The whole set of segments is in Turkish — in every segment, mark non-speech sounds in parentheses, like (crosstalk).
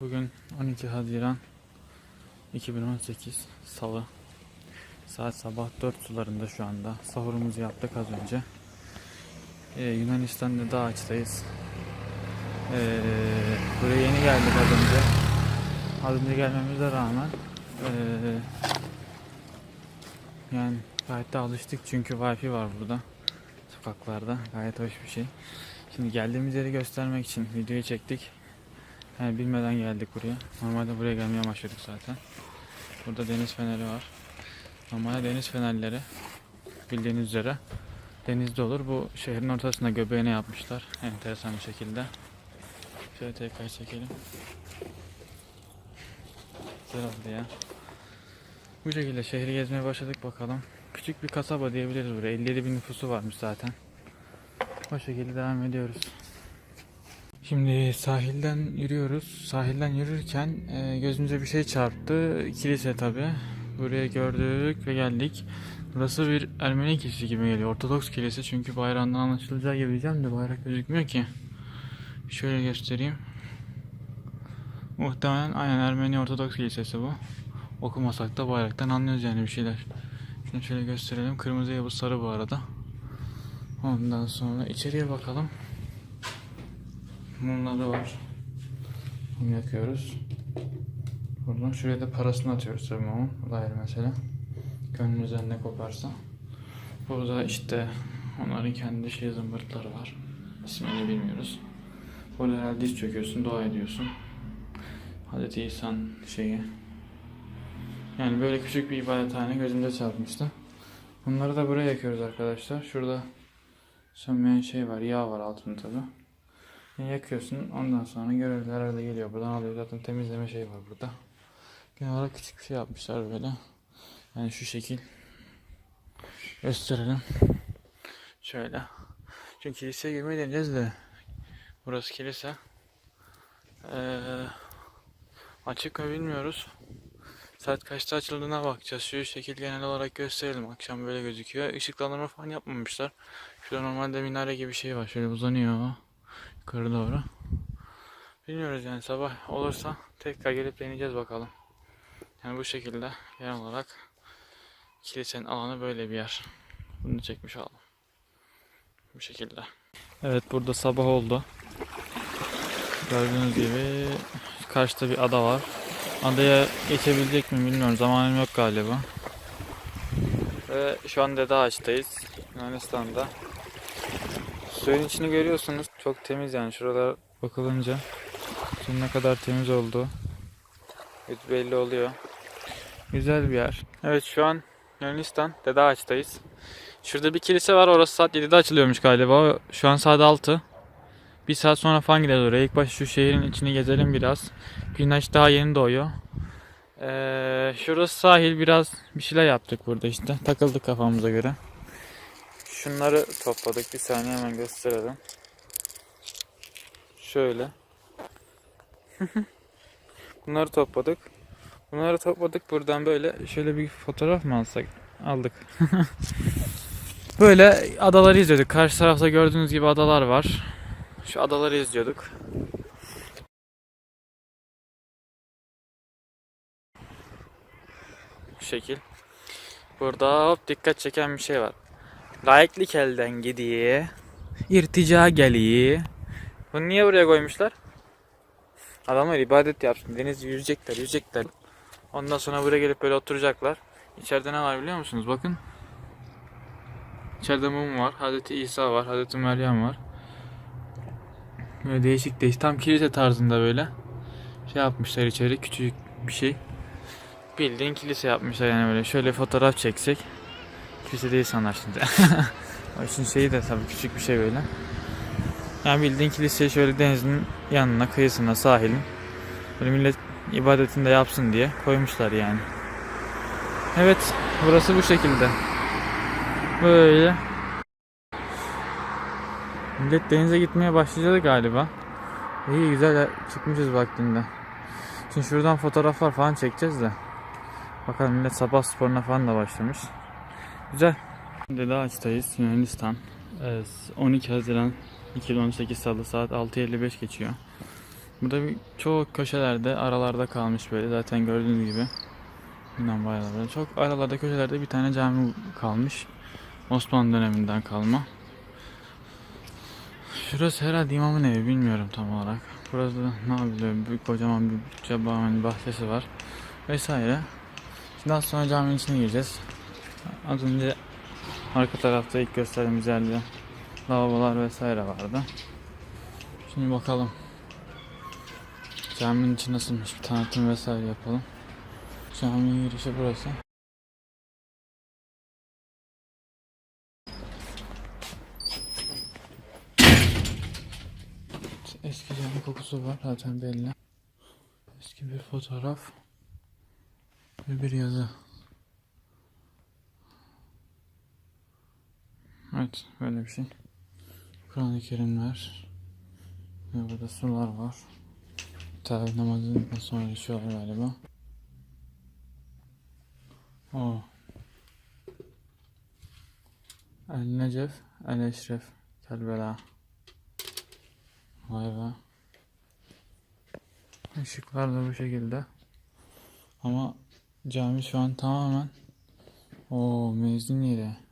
Bugün 12 Haziran 2018 Salı. Saat sabah 4 sularında şu anda. Sahurumuzu yaptık az önce. Ee, Yunanistan'da dağ açtayız. Ee, buraya yeni geldik az önce. Az önce gelmemize rağmen ee, yani gayet de alıştık çünkü wifi var burada. Sokaklarda gayet hoş bir şey. Şimdi geldiğimiz yeri göstermek için videoyu çektik. Yani bilmeden geldik buraya. Normalde buraya gelmeye başladık zaten. Burada deniz feneri var. Normalde deniz fenerleri bildiğiniz üzere denizde olur. Bu şehrin ortasında göbeğine yapmışlar. Enteresan bir şekilde. Şöyle tekrar çekelim. Güzel oldu ya. Bu şekilde şehri gezmeye başladık bakalım. Küçük bir kasaba diyebiliriz buraya. 57 bin nüfusu varmış zaten. O şekilde devam ediyoruz. Şimdi sahilden yürüyoruz. Sahilden yürürken e, gözümüze bir şey çarptı. Kilise tabi. Buraya gördük ve geldik. Burası bir Ermeni kilisesi gibi geliyor. Ortodoks kilise çünkü bayrağından anlaşılacağı gibi diyeceğim de bayrak gözükmüyor ki. Şöyle göstereyim. Muhtemelen aynen Ermeni Ortodoks kilisesi bu. Okumasak da bayraktan anlıyoruz yani bir şeyler. Şimdi şöyle gösterelim. Kırmızı ya bu sarı bu arada. Ondan sonra içeriye bakalım. Mumları var. Mum yakıyoruz. Buradan şuraya da parasını atıyoruz tabii mumun. Bu da ayrı mesele. Gönlünüzden ne koparsa. Burada işte onların kendi şey zımbırtları var. İsmini bilmiyoruz. Burada herhalde diz çöküyorsun, dua ediyorsun. Hazreti İsa'nın şeyi. Yani böyle küçük bir ibadethane gözümde çarpmıştı. Bunları da buraya yakıyoruz arkadaşlar. Şurada sönmeyen şey var, yağ var altında tabii. Yakıyorsun ondan sonra görevliler arada geliyor buradan alıyor zaten temizleme şey var burada. Genel olarak küçük bir şey yapmışlar böyle. Yani şu şekil gösterelim. Şöyle. Çünkü kiliseye girmeyi deneyeceğiz de burası kilise. Ee, açık mı bilmiyoruz. Saat kaçta açıldığına bakacağız. Şu şekil genel olarak gösterelim. Akşam böyle gözüküyor. Işıklandırma falan yapmamışlar. Şurada normalde minare gibi bir şey var. Şöyle uzanıyor yukarı doğru. Bilmiyoruz yani sabah olursa tekrar gelip deneyeceğiz bakalım. Yani bu şekilde genel olarak kilisenin alanı böyle bir yer. Bunu çekmiş olalım. Bu şekilde. Evet burada sabah oldu. Gördüğünüz gibi karşıda bir ada var. Adaya geçebilecek mi bilmiyorum. Zamanım yok galiba. Ve şu an Dede Ağaç'tayız. Yunanistan'da. Suyun içini görüyorsunuz. Çok temiz yani şuralar bakılınca. Suyun ne kadar temiz olduğu belli oluyor. Güzel bir yer. Evet şu an Yunanistan Dede Ağaç'tayız. Şurada bir kilise var. Orası saat 7'de açılıyormuş galiba. Şu an saat 6. Bir saat sonra falan gideriz oraya. İlk başta şu şehrin içini gezelim biraz. Güneş daha yeni doğuyor. Ee, şurası sahil biraz bir şeyler yaptık burada işte. Takıldık kafamıza göre. Şunları topladık. Bir saniye hemen gösterelim. Şöyle. (laughs) Bunları topladık. Bunları topladık buradan böyle şöyle bir fotoğraf mı alsak? Aldık. (laughs) böyle adaları izliyorduk. Karşı tarafta gördüğünüz gibi adalar var. Şu adaları izliyorduk. Bu şekil. Burada hop dikkat çeken bir şey var. Layıklık elden gidiyor. İrtica geliyor. Bunu niye buraya koymuşlar? Adamlar ibadet yapsın. Deniz yüzecekler, yüzecekler. Ondan sonra buraya gelip böyle oturacaklar. İçeride ne var biliyor musunuz? Bakın. İçeride mum var. Hazreti İsa var. Hazreti Meryem var. Böyle değişik değişik. Tam kilise tarzında böyle. Şey yapmışlar içeri. Küçük bir şey. Bildiğin kilise yapmışlar yani böyle. Şöyle fotoğraf çeksek. Kilise değil sanar şimdi. o işin şeyi de tabii küçük bir şey böyle. Yani bildiğin kiliseyi şöyle denizin yanına, kıyısına, sahilin. Böyle millet ibadetini de yapsın diye koymuşlar yani. Evet, burası bu şekilde. Böyle. Millet denize gitmeye başladı galiba. İyi güzel çıkmışız vaktinde. Şimdi şuradan fotoğraflar falan çekeceğiz de. Bakalım millet sabah sporuna falan da başlamış. Güzel. Dede Ağaç'tayız Yunanistan. Evet, 12 Haziran 2018 Salı saat 6.55 geçiyor. Burada bir çok köşelerde aralarda kalmış böyle zaten gördüğünüz gibi. Bilmem bayağı. Çok aralarda köşelerde bir tane cami kalmış. Osmanlı döneminden kalma. Şurası herhalde imamın evi bilmiyorum tam olarak. Burası da ne yapıyor? Büyük kocaman bir cebamenin bahçesi var. Vesaire. Şimdi az sonra caminin içine gireceğiz. Az önce arka tarafta ilk gösterdiğimiz yerde lavabolar vesaire vardı. Şimdi bakalım. Caminin içi nasılmış bir tanıtım vesaire yapalım. Caminin girişi burası. Eski cami kokusu var zaten belli. Eski bir fotoğraf ve bir yazı. Evet böyle bir şey. Kur'an-ı Kerim var. Ve burada sular var. Teravih namazından sonra içiyorlar galiba. O. El Necef, El Eşref, Kerbela. Vay be. Işıklar da bu şekilde. Ama cami şu an tamamen o mezun yeri.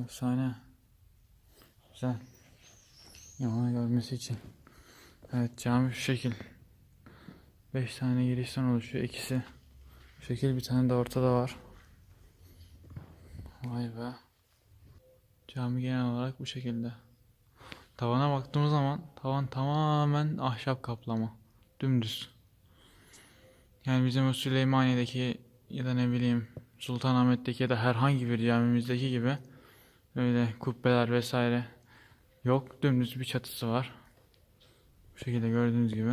Efsane. Güzel. Yaman görmesi için. Evet cami şu şekil. 5 tane girişten oluşuyor. İkisi şu şekil bir tane de ortada var. Vay be. Cami genel olarak bu şekilde. Tavana baktığımız zaman tavan tamamen ahşap kaplama. Dümdüz. Yani bizim o Süleymaniye'deki ya da ne bileyim Sultanahmet'teki ya da herhangi bir camimizdeki gibi öyle kubbeler vesaire yok. Dümdüz bir çatısı var. Bu şekilde gördüğünüz gibi.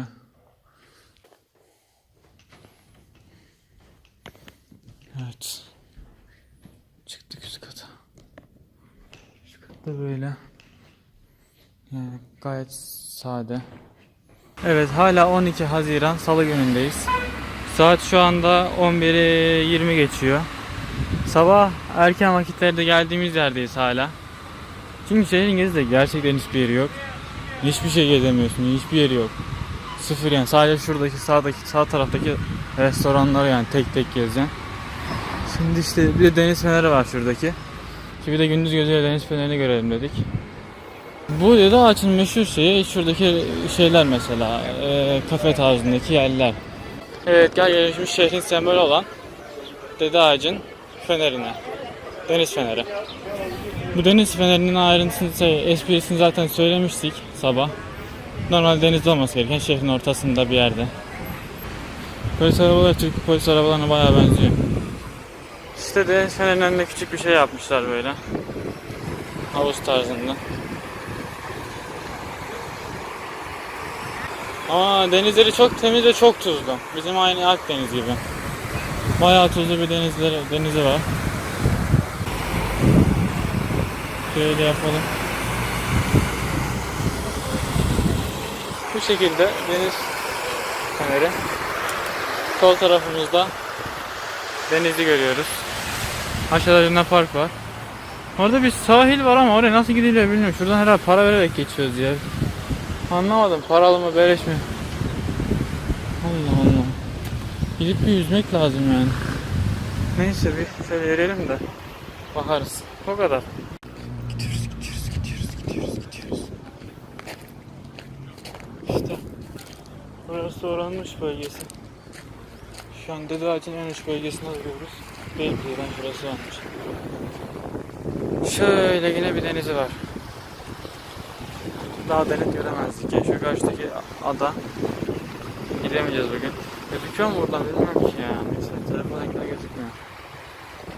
Evet. Çıktık üst kata. Üst katta böyle. Yani gayet sade. Evet hala 12 Haziran Salı günündeyiz. Saat şu anda 11'i 20 geçiyor. Sabah erken vakitlerde geldiğimiz yerdeyiz hala. Çünkü şehrin gezide gerçekten hiçbir yeri yok. Hiçbir şey gezemiyorsun, hiçbir yeri yok. Sıfır yani sadece şuradaki sağdaki sağ taraftaki restoranları yani tek tek gezeceksin. Şimdi işte bir de deniz feneri var şuradaki. Şimdi bir de gündüz gözüyle deniz fenerini görelim dedik. Bu Dede Ağaç'ın meşhur şeyi şuradaki şeyler mesela e, kafe tarzındaki yerler. Evet gel gelelim şimdi şehrin sembolü olan Dede Ağaç'ın fenerine. Deniz feneri. Bu deniz fenerinin ayrıntısını, şey, esprisini zaten söylemiştik sabah. Normal denizde olması gereken şehrin ortasında bir yerde. Polis arabaları Türk polis arabalarına bayağı benziyor. İşte deniz fenerinin önünde küçük bir şey yapmışlar böyle. Havuz tarzında. Ama denizleri çok temiz ve çok tuzlu. Bizim aynı Akdeniz gibi. Bayağı tuzlu bir denizleri, denizi var. Şöyle yapalım. Bu şekilde deniz feneri. Sol tarafımızda denizi görüyoruz. Aşağıda Luna Park var. Orada bir sahil var ama oraya nasıl gidiliyor bilmiyorum. Şuradan herhalde para vererek geçiyoruz ya. Anlamadım paralı mı beleş mi? Allah. Gidip bir yüzmek lazım yani. Neyse bir şöyle yürüyelim de bakarız. O kadar. Gidiyoruz gidiyoruz gidiyoruz gidiyoruz gidiyoruz. İşte burası oranmış bölgesi. Şu an Dede Ağaç'ın en uç bölgesini arıyoruz. Buradan şurası varmış. Şöyle yine bir denizi var. Daha denet göremezdik ya. Şu karşıdaki ada. Gidemeyeceğiz bugün. Gözüküyor mu buradan bilmiyorum ki ya. Neyse telefon ekranı gözükmüyor.